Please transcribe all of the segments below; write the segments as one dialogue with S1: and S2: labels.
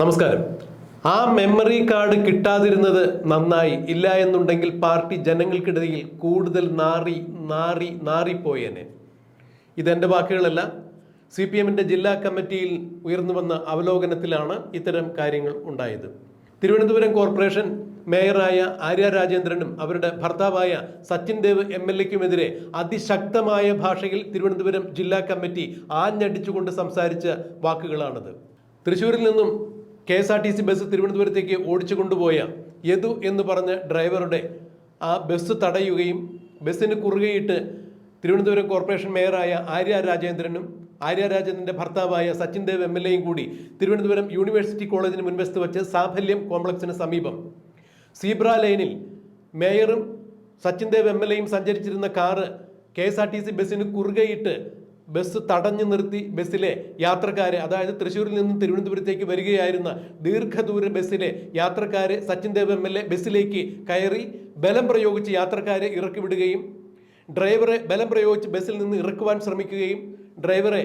S1: നമസ്കാരം. ആ memory card കിട്ടാതിരുന്നത് നന്നായി ഇല്ല എന്നുണ്ടെങ്കിൽ പാർട്ടി ജനങ്ങൾക്കിടയിൽ കൂടുതൽ നാറി നാറി നാറിപ്പോയേനെ. ഇതെന്റെ വാക്കുകളല്ല. സി പി എമ്മിന്റെ ജില്ലാ കമ്മിറ്റിയിൽ ഉയർന്നു വന്ന അവലോകനത്തിലാണ് ഇത്തരം കാര്യങ്ങൾ ഉണ്ടായത്. തിരുവനന്തപുരം കോർപ്പറേഷൻ മേയറായ ആര്യ രാജേന്ദ്രനും അവരുടെ ഭർത്താവായ സച്ചിൻ ദേവ് എം എൽ എക്കുമെതിരെ അതിശക്തമായ ഭാഷയിൽ തിരുവനന്തപുരം ജില്ലാ കമ്മിറ്റി ആഞ്ഞടിച്ചുകൊണ്ട് സംസാരിച്ച വാക്കുകളാണത്. തൃശ്ശൂരിൽ നിന്നും K S R T C bus തിരുവനന്തപുരത്തേക്ക് ഓടിച്ചു കൊണ്ടുപോയ യദു എന്ന് പറഞ്ഞ ഡ്രൈവറുടെ ആ ബസ് തടയുകയും ബസ്സിന് കുറുകയിട്ട് തിരുവനന്തപുരം കോർപ്പറേഷൻ മേയറായ ആര്യ രാജേന്ദ്രനും ആര്യ രാജേന്ദ്രന്റെ ഭർത്താവായ സച്ചിൻ ദേവ് എം എൽ എയും കൂടി തിരുവനന്തപുരം യൂണിവേഴ്സിറ്റി കോളേജിന് മുൻവശത്ത് വെച്ച് സാഫല്യം കോംപ്ലക്സിന് സമീപം. സീബ്ര ലൈനിൽ മേയറും സച്ചിൻ ദേവ് എം എൽ എയും സഞ്ചരിച്ചിരുന്ന car K S R T C ബസ്സിന് കുറുകയിട്ട് ബസ് തടഞ്ഞു നിർത്തി ബസ്സിലെ യാത്രക്കാരെ അതായത് തൃശ്ശൂരിൽ നിന്നും തിരുവനന്തപുരത്തേക്ക് വരികയായിരുന്ന ദീർഘദൂര ബസ്സിലെ യാത്രക്കാരെ Sachin Dev M L A ബസ്സിലേക്ക് കയറി ബലം പ്രയോഗിച്ച് യാത്രക്കാരെ ഇറക്കി വിടുകയും ഡ്രൈവറെ ബലം പ്രയോഗിച്ച് ബസ്സിൽ നിന്ന് ഇറക്കുവാൻ ശ്രമിക്കുകയും ഡ്രൈവറെ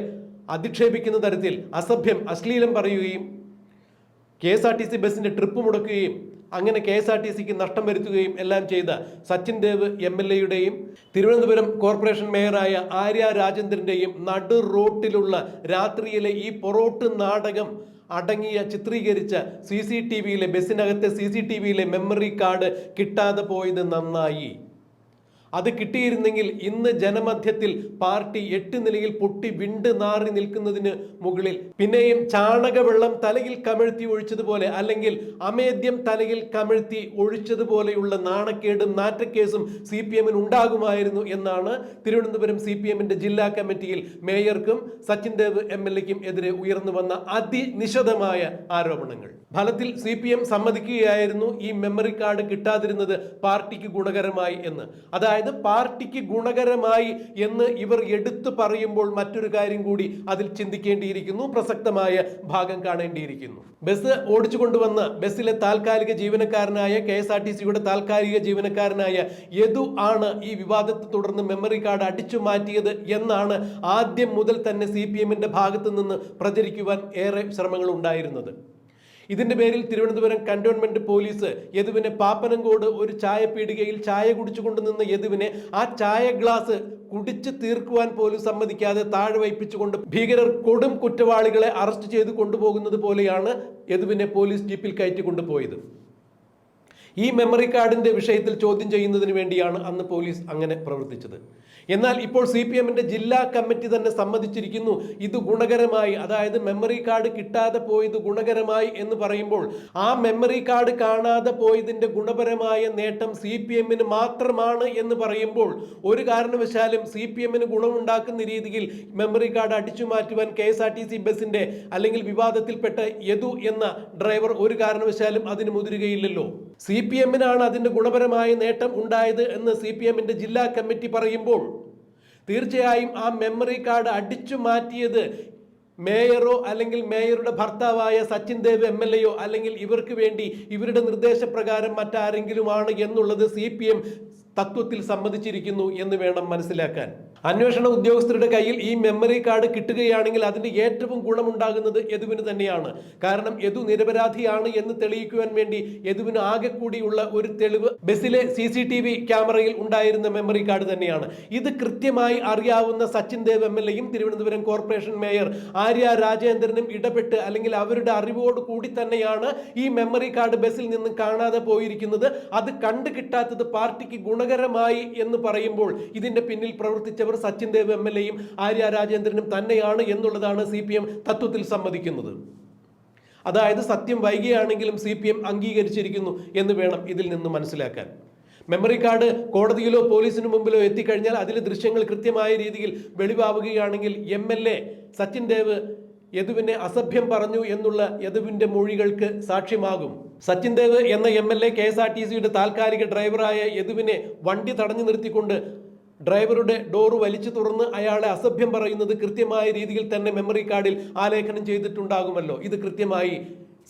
S1: അധിക്ഷേപിക്കുന്ന തരത്തിൽ അസഭ്യം അശ്ലീലം പറയുകയും K S R T C ബസ്സിന്റെ ട്രിപ്പ് മുടക്കുകയും അങ്ങനെ കെ എസ് ആർ ടി സിക്ക് നഷ്ടം വരുത്തുകയും എല്ലാം ചെയ്ത സച്ചിൻ ദേവ് എം എൽ എയുടെയും തിരുവനന്തപുരം കോർപ്പറേഷൻ മേയറായ ആര്യ രാജേന്ദ്രന്റെയും നടു റോട്ടിലുള്ള രാത്രിയിലെ ഈ പൊറോട്ട് നാടകം അടങ്ങിയ ചിത്രീകരിച്ച സി സി ടി വിയിലെ ബസ്സിനകത്തെ സി സി ടി വിയിലെ മെമ്മറി കാർഡ് കിട്ടാതെ പോയത് നന്നായി. അത് കിട്ടിയിരുന്നെങ്കിൽ ഇന്ന് ജനമധ്യത്തിൽ പാർട്ടി എട്ട് നിലയിൽ പൊട്ടി വിണ്ട് നാറി നിൽക്കുന്നതിന് മുകളിൽ. പിന്നെയും ചാണകവെള്ളം തലയിൽ കമിഴ്ത്തി ഒഴിച്ചതുപോലെ അല്ലെങ്കിൽ അമേദ്യം തലയിൽ കമിഴ്ത്തി ഒഴിച്ചതുപോലെയുള്ള നാണക്കേടും നാറ്റക്കേസും സി പി എമ്മിന് ഉണ്ടാകുമായിരുന്നു എന്നാണ് തിരുവനന്തപുരം സി പി എമ്മിന്റെ ജില്ലാ കമ്മിറ്റിയിൽ മേയർക്കും സച്ചിൻ ദേവ് എം എൽ എക്കും എതിരെ ഉയർന്നു വന്ന അതിനിശിതമായ ആരോപണങ്ങൾ. ഫലത്തിൽ സി പി എം സമ്മതിക്കുകയായിരുന്നു ഈ മെമ്മറി കാർഡ് കിട്ടാതിരുന്നത് പാർട്ടിക്ക് ഗുണകരമായി എന്ന്. അതായത് പാർട്ടിക്ക് ഗുണകരമായി എന്ന് ഇവർ എടുത്തു പറയുമ്പോൾ മറ്റൊരു കാര്യം കൂടി അതിൽ ചിന്തിക്കേണ്ടിയിരിക്കുന്നു. പ്രസക്തമായ ഭാഗം കാണേണ്ടിയിരിക്കുന്നു. ബസ് ഓടിച്ചു കൊണ്ടുവന്ന ബസ്സിലെ താൽക്കാലിക ജീവനക്കാരനായ കെ എസ് ആർ ടി സിയുടെ താൽക്കാലിക ജീവനക്കാരനായ യദു ആണ് ഈ വിവാദത്തെ തുടർന്ന് മെമ്മറി കാർഡ് അടിച്ചു മാറ്റിയത് എന്നാണ് ആദ്യം മുതൽ തന്നെ സി പി എമ്മിന്റെ ഭാഗത്തു നിന്ന് പ്രചരിക്കുവാൻ ഏറെ ശ്രമങ്ങൾ ഉണ്ടായിരുന്നത് ഇതിന്റെ പേരിൽ തിരുവനന്തപുരം കന്റോൺമെന്റ് പോലീസ് യദുവിനെ പാപ്പനംകോട് ഒരു ചായ പീടികയിൽ ചായ കുടിച്ചുകൊണ്ട് നിന്ന് യദുവിനെ ആ ചായ ഗ്ലാസ് കുടിച്ചു തീർക്കുവാൻ പോലും സമ്മതിക്കാതെ താഴെ വയ്പ്പിച്ചുകൊണ്ട് ഭീകരർ കൊടും കുറ്റവാളികളെ അറസ്റ്റ് ചെയ്ത് കൊണ്ടുപോകുന്നത് പോലെയാണ് യദുവിനെ പോലീസ് ജീപ്പിൽ കയറ്റി കൊണ്ടുപോയത്. ഈ മെമ്മറി കാർഡിന്റെ വിഷയത്തിൽ ചോദ്യം ചെയ്യുന്നതിന് വേണ്ടിയാണ് അന്ന് പോലീസ് അങ്ങനെ പ്രവർത്തിച്ചത്. എന്നാൽ ഇപ്പോൾ സി പി എമ്മിന്റെ ജില്ലാ കമ്മിറ്റി തന്നെ സമ്മതിച്ചിരിക്കുന്നു. ഇത് ഗുണകരമായി അതായത് മെമ്മറി കാർഡ് കിട്ടാതെ പോയത് ഗുണകരമായി എന്ന് പറയുമ്പോൾ ആ മെമ്മറി കാർഡ് കാണാതെ പോയതിന്റെ ഗുണപരമായ നേട്ടം സി പി എമ്മിന് മാത്രമാണ് എന്ന് പറയുമ്പോൾ ഒരു കാരണവശാലും സി പി എമ്മിന് ഗുണമുണ്ടാക്കുന്ന രീതിയിൽ മെമ്മറി കാർഡ് അടിച്ചു മാറ്റുവാൻ K S R T C ബസിന്റെ അല്ലെങ്കിൽ വിവാദത്തിൽപ്പെട്ട യദു എന്ന ഡ്രൈവർ ഒരു കാരണവശാലും അതിന് മുതിരുകയില്ലല്ലോ. സി പി എമ്മിനാണ് അതിന്റെ ഗുണപരമായ നേട്ടം ഉണ്ടായത് എന്ന് സി പി എമ്മിന്റെ ജില്ലാ കമ്മിറ്റി പറയുമ്പോൾ തീർച്ചയായും ആ മെമ്മറി കാർഡ് അടിച്ചു മാറ്റിയത് മേയറോ അല്ലെങ്കിൽ മേയറുടെ ഭർത്താവായ സച്ചിൻ ദേവ് എം എൽ എയോ അല്ലെങ്കിൽ ഇവർക്ക് വേണ്ടി ഇവരുടെ നിർദ്ദേശപ്രകാരം മറ്റാരെങ്കിലുമാണ് എന്നുള്ളത് സി പി എം തത്വത്തിൽ സമ്മതിച്ചിരിക്കുന്നു എന്ന് വേണം മനസ്സിലാക്കാൻ. അന്വേഷണ ഉദ്യോഗസ്ഥരുടെ കയ്യിൽ ഈ മെമ്മറി കാർഡ് കിട്ടുകയാണെങ്കിൽ അതിന്റെ ഏറ്റവും ഗുണമുണ്ടാകുന്നത് യദുവിന് തന്നെയാണ്. കാരണം യദു നിരപരാധിയാണ് എന്ന് തെളിയിക്കുവാൻ വേണ്ടി യദുവിന് ആകെ കൂടിയുള്ള ഒരു തെളിവ് ബസ്സിലെ സി സി ടി വി ക്യാമറയിൽ ഉണ്ടായിരുന്ന മെമ്മറി കാർഡ് തന്നെയാണ്. ഇത് കൃത്യമായി അറിയാവുന്ന സച്ചിൻ ദേവ് എം എൽ എയും തിരുവനന്തപുരം കോർപ്പറേഷൻ മേയർ ആര്യ രാജേന്ദ്രനും ഇടപെട്ട് അല്ലെങ്കിൽ അവരുടെ അറിവോട് കൂടി തന്നെയാണ് ഈ മെമ്മറി കാർഡ് ബസ്സിൽ നിന്ന് കാണാതെ പോയിരിക്കുന്നത്. അത് കണ്ടു കിട്ടാത്തത് പാർട്ടിക്ക് ഗുണകരമായി എന്ന് പറയുമ്പോൾ ഇതിന്റെ പിന്നിൽ പ്രവർത്തിച്ചവർ സച്ചിൻ ദേവ് എം എൽ എയും ആര്യ രാജേന്ദ്രനും തന്നെയാണ് എന്നുള്ളതാണ് സി പി എം തത്വത്തിൽ സമ്മതിക്കുന്നത്. അതായത് സത്യം വൈകിയാണെങ്കിലും സി പി എം അംഗീകരിച്ചിരിക്കുന്നു എന്ന് വേണം ഇതിൽ നിന്ന് മനസ്സിലാക്കാൻ. മെമ്മറി കാർഡ് കോടതിയിലോ പോലീസിന് മുമ്പിലോ എത്തിക്കഴിഞ്ഞാൽ അതിലെ ദൃശ്യങ്ങൾ കൃത്യമായ രീതിയിൽ വെളിവാവുകയാണെങ്കിൽ M L A Sachin Dev യദുവിനെ അസഭ്യം പറഞ്ഞു എന്നുള്ള യദുവിന്റെ മൊഴികൾക്ക് സാക്ഷ്യമാകും. സച്ചിൻ ദേവ് എന്ന M L A K S R T സിയുടെ താൽക്കാലിക ഡ്രൈവറായ യദുവിനെ വണ്ടി തടഞ്ഞു നിർത്തിക്കൊണ്ട് ഡ്രൈവറുടെ ഡോറ് വലിച്ചു തുറന്ന് അയാളെ അസഭ്യം പറയുന്നത് കൃത്യമായ രീതിയിൽ തന്നെ മെമ്മറി കാർഡിൽ ആലേഖനം ചെയ്തിട്ടുണ്ടാകുമല്ലോ. ഇത് കൃത്യമായി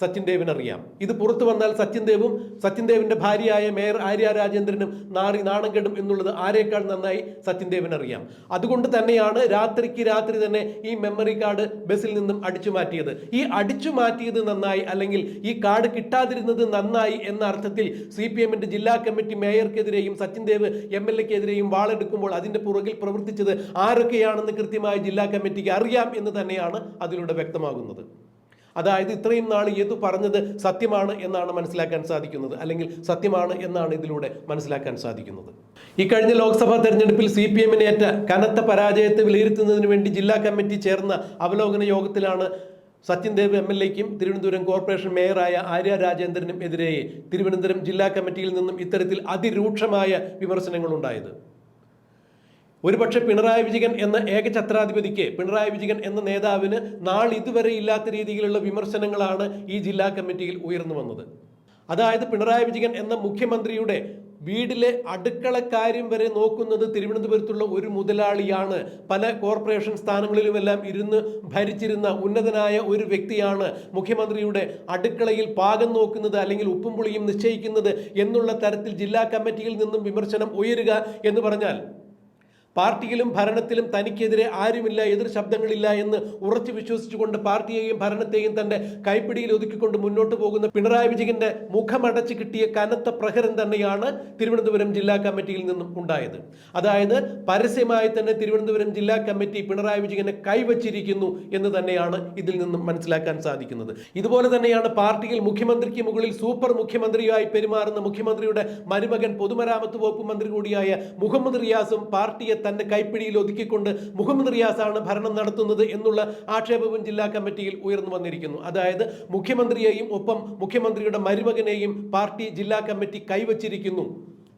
S1: സച്ചിൻ ദേവിന് അറിയാം. ഇത് പുറത്തു വന്നാൽ സച്ചിൻ ദേവും സച്ചിൻ ദേവിന്റെ ഭാര്യയായ മേയർ ആര്യ രാജേന്ദ്രനും നാറി നാണം കെടും എന്നുള്ളത് ആരെക്കാൾ നന്നായി സച്ചിൻ ദേവൻ അറിയാം. അതുകൊണ്ട് തന്നെയാണ് രാത്രിക്ക് രാത്രി തന്നെ ഈ മെമ്മറി കാർഡ് ബസ്സിൽ നിന്നും അടിച്ചു മാറ്റിയത്. ഈ അടിച്ചു മാറ്റിയത് നന്നായി അല്ലെങ്കിൽ ഈ കാർഡ് കിട്ടാതിരുന്നത് നന്നായി എന്ന അർത്ഥത്തിൽ സി പി ജില്ലാ കമ്മിറ്റി മേയർക്കെതിരെയും സച്ചിൻ ദേവ് എം എൽ എക്കെതിരെയും വാളെടുക്കുമ്പോൾ അതിന്റെ പുറകിൽ പ്രവർത്തിച്ചത് ആരൊക്കെയാണെന്ന് കൃത്യമായി ജില്ലാ കമ്മിറ്റിക്ക് അറിയാം എന്ന് തന്നെയാണ് അതിലൂടെ വ്യക്തമാകുന്നത്. അതായത് ഇത്രയും നാൾ ഏതു പറഞ്ഞത് സത്യമാണ് എന്നാണ് മനസ്സിലാക്കാൻ സാധിക്കുന്നത്. അല്ലെങ്കിൽ സത്യമാണ് എന്നാണ് ഇതിലൂടെ മനസ്സിലാക്കാൻ സാധിക്കുന്നത്. കഴിഞ്ഞ ലോക്സഭാ തെരഞ്ഞെടുപ്പിൽ സി പി എമ്മിനെ ഏറ്റ കനത്ത പരാജയത്തെ വിലയിരുത്തുന്നതിന് വേണ്ടി ജില്ലാ കമ്മിറ്റി ചേർന്ന അവലോകന യോഗത്തിലാണ് സച്ചിൻ ദേവ് എം എൽ എക്കും തിരുവനന്തപുരം കോർപ്പറേഷൻ മേയറായ ആര്യ രാജേന്ദ്രനും എതിരെ തിരുവനന്തപുരം ജില്ലാ കമ്മിറ്റിയിൽ നിന്നും ഇത്തരത്തിൽ അതിരൂക്ഷമായ വിമർശനങ്ങളുണ്ടായത്. ഒരുപക്ഷെ പിണറായി വിജയൻ എന്ന ഏകഛത്രാധിപതിക്ക് പിണറായി വിജയൻ എന്ന നേതാവിന് ഇതുവരെ ഇല്ലാത്ത രീതിയിലുള്ള വിമർശനങ്ങളാണ് ഈ ജില്ലാ കമ്മിറ്റിയിൽ ഉയർന്നു വന്നത്. അതായത് പിണറായി വിജയൻ എന്ന മുഖ്യമന്ത്രിയുടെ വീടിലെ അടുക്കളക്കാര്യം വരെ നോക്കുന്നത് തിരുവനന്തപുരത്തുള്ള ഒരു മുതലാളിയാണ്. പല കോർപ്പറേഷൻ സ്ഥാനങ്ങളിലുമെല്ലാം ഇരുന്ന് ഭരിച്ചിരുന്ന ഉന്നതനായ ഒരു വ്യക്തിയാണ് മുഖ്യമന്ത്രിയുടെ അടുക്കളയിൽ പാകം നോക്കുന്നത് അല്ലെങ്കിൽ ഉപ്പും പുളിയും നിശ്ചയിക്കുന്നത് എന്നുള്ള തരത്തിൽ ജില്ലാ കമ്മിറ്റിയിൽ നിന്നും വിമർശനം ഉയരുക എന്ന് പറഞ്ഞാൽ പാർട്ടിയിലും ഭരണത്തിലും തനിക്കെതിരെ ആരുമില്ല എതിർ ശബ്ദങ്ങളില്ല എന്ന് ഉറച്ചു വിശ്വസിച്ചുകൊണ്ട് പാർട്ടിയെയും ഭരണത്തെയും തന്റെ കൈപ്പിടിയിൽ ഒതുക്കിക്കൊണ്ട് മുന്നോട്ട് പോകുന്ന പിണറായി വിജയന്റെ മുഖമടച്ച് കിട്ടിയ കനത്ത പ്രഹരം തന്നെയാണ് തിരുവനന്തപുരം ജില്ലാ കമ്മിറ്റിയിൽ നിന്നും ഉണ്ടായത്. അതായത് പരസ്യമായി തന്നെ തിരുവനന്തപുരം ജില്ലാ കമ്മിറ്റി പിണറായി വിജയനെ കൈവച്ചിരിക്കുന്നു എന്ന് തന്നെയാണ് ഇതിൽ നിന്നും മനസ്സിലാക്കാൻ സാധിക്കുന്നത്. ഇതുപോലെ തന്നെയാണ് പാർട്ടിയിൽ മുഖ്യമന്ത്രിക്ക് മുകളിൽ സൂപ്പർ മുഖ്യമന്ത്രിയായി പെരുമാറുന്ന മുഖ്യമന്ത്രിയുടെ മരുമകൻ പൊതുമരാമത്ത് വകുപ്പ് മന്ത്രി കൂടിയായ മുഹമ്മദ് റിയാസും പാർട്ടിയെ തന്റെ കൈപ്പിടിയിൽ ഒതുക്കിക്കൊണ്ട് മുഹമ്മദ് റിയാസാണ് ഭരണം നടത്തുന്നത് എന്നുള്ള ആക്ഷേപവും ജില്ലാ കമ്മിറ്റിയിൽ ഉയർന്നു വന്നിരിക്കുന്നു. അതായത് മുഖ്യമന്ത്രിയെയും ഒപ്പം മുഖ്യമന്ത്രിയുടെ മരുമകനെയും പാർട്ടി ജില്ലാ കമ്മിറ്റി കൈവച്ചിരിക്കുന്നു.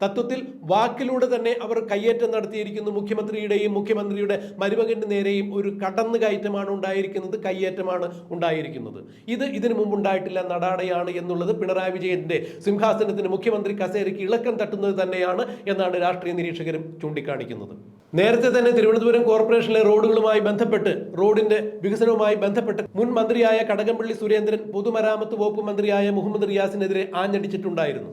S1: തത്വത്തിൽ വാക്കിലൂടെ തന്നെ അവർ കയ്യേറ്റം നടത്തിയിരിക്കുന്നു. മുഖ്യമന്ത്രിയുടെയും മുഖ്യമന്ത്രിയുടെ മരുമകന്റെ നേരെയും ഒരു കടന്നുകയറ്റമാണ് ഉണ്ടായിരിക്കുന്നത് കയ്യേറ്റമാണ് ഉണ്ടായിരിക്കുന്നത്. ഇത് ഇതിനു മുമ്പ് ഉണ്ടായിട്ടില്ല നടാടയാണ് എന്നുള്ളത് പിണറായി വിജയന്റെ സിംഹാസനത്തിന് മുഖ്യമന്ത്രി കസേരയ്ക്ക് ഇളക്കം തട്ടുന്നത് തന്നെയാണ് എന്നാണ് രാഷ്ട്രീയ നിരീക്ഷകരും ചൂണ്ടിക്കാണിക്കുന്നത്. നേരത്തെ തന്നെ തിരുവനന്തപുരം കോർപ്പറേഷനിലെ റോഡുകളുമായി ബന്ധപ്പെട്ട് റോഡിന്റെ വികസനവുമായി ബന്ധപ്പെട്ട് മുൻ മന്ത്രിയായ കടകംപള്ളി സുരേന്ദ്രൻ പൊതുമരാമത്ത് വകുപ്പ് മന്ത്രിയായ മുഹമ്മദ് റിയാസിനെതിരെ ആഞ്ഞടിച്ചിട്ടുണ്ടായിരുന്നു.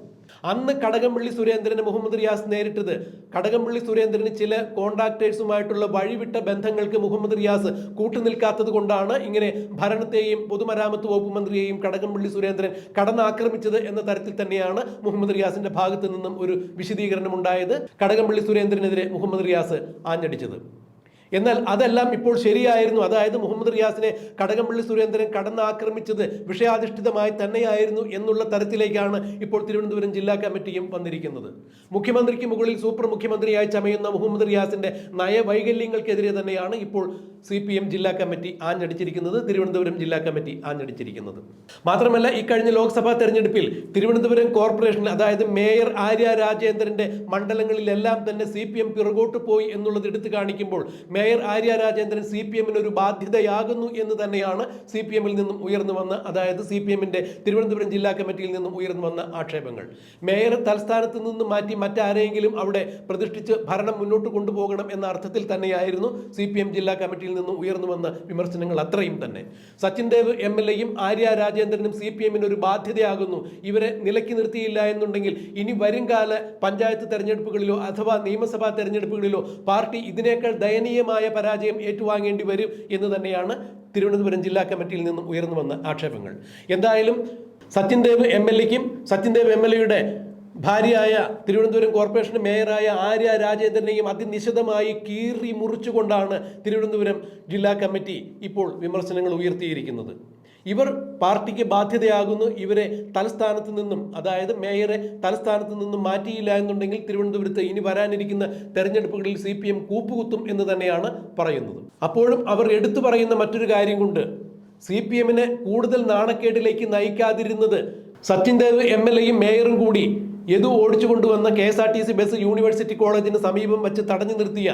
S1: അന്ന് കടകംപള്ളി സുരേന്ദ്രന് മുഹമ്മദ് റിയാസ് നേരിട്ടത്. കടകംപള്ളി സുരേന്ദ്രന് ചില കോൺട്രാക്ടേഴ്സുമായിട്ടുള്ള വഴിവിട്ട ബന്ധങ്ങൾക്ക് മുഹമ്മദ് റിയാസ് കൂട്ടുനിൽക്കാത്തത് കൊണ്ടാണ് ഇങ്ങനെ ഭരണത്തെയും പൊതുമരാമത്ത് വകുപ്പ് മന്ത്രിയെയും കടകംപള്ളി സുരേന്ദ്രൻ കടന്നാക്രമിച്ചത് എന്ന തരത്തിൽ തന്നെയാണ് മുഹമ്മദ് റിയാസിന്റെ ഭാഗത്ത് നിന്നും ഒരു വിശദീകരണം ഉണ്ടായത് കടകംപള്ളി സുരേന്ദ്രനെതിരെ മുഹമ്മദ് റിയാസ് ആഞ്ഞടിച്ചത്. എന്നാൽ അതെല്ലാം ഇപ്പോൾ ശരിയായിരുന്നു. അതായത് മുഹമ്മദ് റിയാസിനെ കടകംപള്ളി സുരേന്ദ്രൻ കടന്നാക്രമിച്ചത് വിഷയാധിഷ്ഠിതമായി തന്നെയായിരുന്നു എന്നുള്ള തരത്തിലേക്കാണ് ഇപ്പോൾ തിരുവനന്തപുരം ജില്ലാ കമ്മിറ്റിയും വന്നിരിക്കുന്നത്. മുഖ്യമന്ത്രിക്ക് മുകളിൽ സൂപ്പർ മുഖ്യമന്ത്രിയായി ചമയുന്ന മുഹമ്മദ് റിയാസിന്റെ നയവൈകല്യങ്ങൾക്കെതിരെ തന്നെയാണ് ഇപ്പോൾ സി പി എം ജില്ലാ കമ്മിറ്റി ആഞ്ഞടിച്ചിരിക്കുന്നത് തിരുവനന്തപുരം ജില്ലാ കമ്മിറ്റി ആഞ്ഞടിച്ചിരിക്കുന്നത്. മാത്രമല്ല ഇക്കഴിഞ്ഞ ലോക്സഭാ തെരഞ്ഞെടുപ്പിൽ തിരുവനന്തപുരം കോർപ്പറേഷനിൽ അതായത് മേയർ ആര്യ രാജേന്ദ്രന്റെ മണ്ഡലങ്ങളിലെല്ലാം തന്നെ സി പി എം പിറകോട്ട് പോയി എന്നുള്ളത് എടുത്തു കാണിക്കുമ്പോൾ mayor Arya Rajendran C P എമ്മിന് ഒരു ബാധ്യതയാകുന്നു എന്ന് തന്നെയാണ് സി പി എമ്മിൽ നിന്നും ഉയർന്നു വന്ന അതായത് സി പി എമ്മിന്റെ തിരുവനന്തപുരം ജില്ലാ കമ്മിറ്റിയിൽ നിന്നും ഉയർന്നു വന്ന ആക്ഷേപങ്ങൾ. മേയർ തലസ്ഥാനത്ത് നിന്ന് മാറ്റി മറ്റാരെങ്കിലും അവിടെ പ്രതിഷ്ഠിച്ച് ഭരണം മുന്നോട്ട് കൊണ്ടുപോകണം എന്ന അർത്ഥത്തിൽ തന്നെയായിരുന്നു സി ജില്ലാ കമ്മിറ്റിയിൽ നിന്നും ഉയർന്നു വന്ന വിമർശനങ്ങൾ അത്രയും തന്നെ. സച്ചിൻ ദേവ് എം എൽ എയും ആര്യ രാജേന്ദ്രനും സി പി എമ്മിന് ഒരു ബാധ്യതയാകുന്നു. ഇവരെ നിലയ്ക്ക് നിർത്തിയില്ല എന്നുണ്ടെങ്കിൽ ഇനി വരുംകാല പഞ്ചായത്ത് തെരഞ്ഞെടുപ്പുകളിലോ അഥവാ നിയമസഭാ തെരഞ്ഞെടുപ്പുകളിലോ പാർട്ടി ഇതിനേക്കാൾ ദയനീയമായ പരാജയം ഏറ്റുവാങ്ങേണ്ടി വരും എന്ന് തന്നെയാണ് തിരുവനന്തപുരം ജില്ലാ കമ്മിറ്റിയിൽ നിന്നും ഉയർന്നു വന്ന ആക്ഷേപങ്ങൾ. എന്തായാലും സച്ചിൻ ദേവ് എം എൽ എക്കും സച്ചിൻ ദേവ് എം എൽ എയുടെ ഭാര്യയായ തിരുവനന്തപുരം കോർപ്പറേഷൻ മേയറായ ആര്യ രാജേന്ദ്രനെയും അതിനിശിതമായി കീറി മുറിച്ചുകൊണ്ടാണ് തിരുവനന്തപുരം ജില്ലാ കമ്മിറ്റി ഇപ്പോൾ വിമർശനങ്ങൾ ഉയർത്തിയിരിക്കുന്നത്. ഇവർ പാർട്ടിക്ക് ബാധ്യതയാകുന്നു ഇവരെ തലസ്ഥാനത്ത് നിന്നും അതായത് മേയറെ തലസ്ഥാനത്ത് നിന്നും മാറ്റിയില്ല എന്നുണ്ടെങ്കിൽ തിരുവനന്തപുരത്ത് ഇനി വരാനിരിക്കുന്ന തെരഞ്ഞെടുപ്പുകളിൽ സി പി എം കൂപ്പുകുത്തും എന്ന് തന്നെയാണ് പറയുന്നത്. അപ്പോഴും അവർ എടുത്തു പറയുന്ന മറ്റൊരു കാര്യം കൊണ്ട് സി പി എമ്മിനെ കൂടുതൽ നാണക്കേടിലേക്ക് നയിക്കാതിരുന്നത് സച്ചിൻ ദേവ് എം എൽ എയും മേയറും കൂടി യദു ഓടിച്ചു കൊണ്ടുവന്ന K S R T C bus university കോളേജിന് സമീപം വെച്ച് തടഞ്ഞു നിർത്തിയ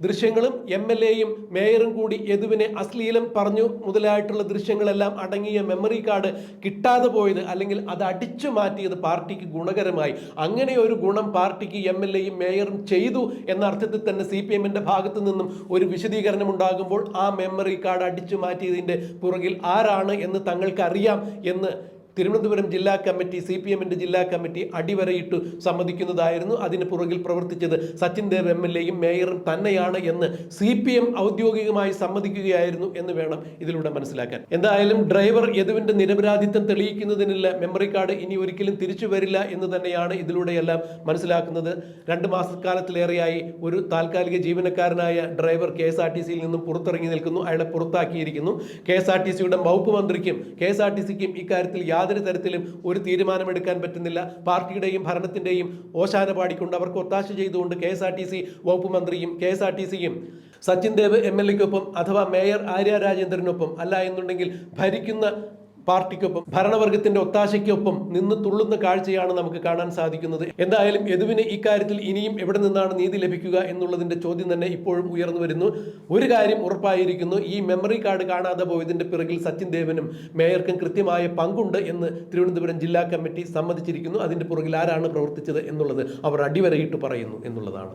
S1: ദൃശ്യങ്ങളും എം എൽ എയും മേയറും കൂടി യദുവിനെ അശ്ലീലം പറഞ്ഞു മുതലായിട്ടുള്ള ദൃശ്യങ്ങളെല്ലാം അടങ്ങിയ മെമ്മറി കാർഡ് കിട്ടാതെ പോയത് അല്ലെങ്കിൽ അത് അടിച്ചു മാറ്റിയത് പാർട്ടിക്ക് ഗുണകരമായി. അങ്ങനെ ഒരു ഗുണം പാർട്ടിക്ക് എം എൽ എയും മേയറും ചെയ്തു എന്ന അർത്ഥത്തിൽ തന്നെ സി പി എമ്മിന്റെ ഭാഗത്തു നിന്നും ഒരു വിശദീകരണം ഉണ്ടാകുമ്പോൾ ആ മെമ്മറി കാർഡ് അടിച്ചു മാറ്റിയതിന്റെ പുറകിൽ ആരാണ് എന്ന് തങ്ങൾക്ക് അറിയാം എന്ന് തിരുവനന്തപുരം ജില്ലാ കമ്മിറ്റി സി പി എമ്മിന്റെ ജില്ലാ കമ്മിറ്റി അടിവരയിട്ട് സമ്മതിക്കുന്നതായിരുന്നു അതിന് പുറകിൽ പ്രവർത്തിച്ചത്. സച്ചിൻ ദേവ് എം എൽ എയും മേയറും തന്നെയാണ് എന്ന് സി പി എം ഔദ്യോഗികമായി സമ്മതിക്കുകയായിരുന്നു എന്ന് വേണം ഇതിലൂടെ മനസ്സിലാക്കാൻ. എന്തായാലും ഡ്രൈവർ യദുവിന്റെ നിരപരാധിത്വം തെളിയിക്കുന്നതിനുള്ള മെമ്മറി കാർഡ് ഇനി ഒരിക്കലും തിരിച്ചു വരില്ല എന്ന് തന്നെയാണ് ഇതിലൂടെയെല്ലാം മനസ്സിലാക്കുന്നത്. രണ്ട് മാസക്കാലത്തിലേറെയായി ഒരു താൽക്കാലിക ജീവനക്കാരനായ driver K S R T സിയിൽ നിന്നും പുറത്തിറങ്ങി നിൽക്കുന്നു. അയാളെ പുറത്താക്കിയിരിക്കുന്നു. കെ എസ് ആർ ടി സിയുടെ വകുപ്പ് മന്ത്രിക്കും കെ എസ് ആർ ടി സിക്കും ഇക്കാര്യത്തിൽ യാതൊരു തരത്തിലും ഒരു തീരുമാനമെടുക്കാൻ പറ്റുന്നില്ല. പാർട്ടിയുടെയും ഭരണത്തിന്റെയും ഓശാന പാടിക്കൊണ്ട് അവർക്ക് ഒത്താശ ചെയ്തുകൊണ്ട് K S R T C വകുപ്പ് മന്ത്രിയും കെ എസ് ആർ ടി സിയും സച്ചിൻ ദേവ് എം എൽ എക്കൊപ്പം അഥവാ മേയർ ആര്യ രാജേന്ദ്രനൊപ്പം അല്ല എന്നുണ്ടെങ്കിൽ ഭരിക്കുന്ന പാർട്ടിക്കൊപ്പം ഭരണവർഗത്തിന്റെ ഒത്താശയ്ക്കൊപ്പം നിന്ന് തുള്ളുന്ന കാഴ്ചയാണ് നമുക്ക് കാണാൻ സാധിക്കുന്നത്. എന്തായാലും യദുവിന് ഇക്കാര്യത്തിൽ ഇനിയും എവിടെ നിന്നാണ് നീതി ലഭിക്കുക എന്നുള്ളതിന്റെ ചോദ്യം തന്നെ ഇപ്പോഴും ഉയർന്നു വരുന്നു. ഒരു കാര്യം ഉറപ്പായിരിക്കുന്നു ഈ മെമ്മറി കാർഡ് കാണാതെ പോയതിന്റെ പിറകിൽ സച്ചിൻ ദേവനും മേയർക്കും കൃത്യമായ പങ്കുണ്ട് എന്ന് തിരുവനന്തപുരം ജില്ലാ കമ്മിറ്റി സമ്മതിച്ചിരിക്കുന്നു. അതിന്റെ പുറകിൽ ആരാണ് പ്രവർത്തിച്ചത് എന്നുള്ളത് അവർ അടിവരയിട്ട് പറയുന്നു എന്നുള്ളതാണ്.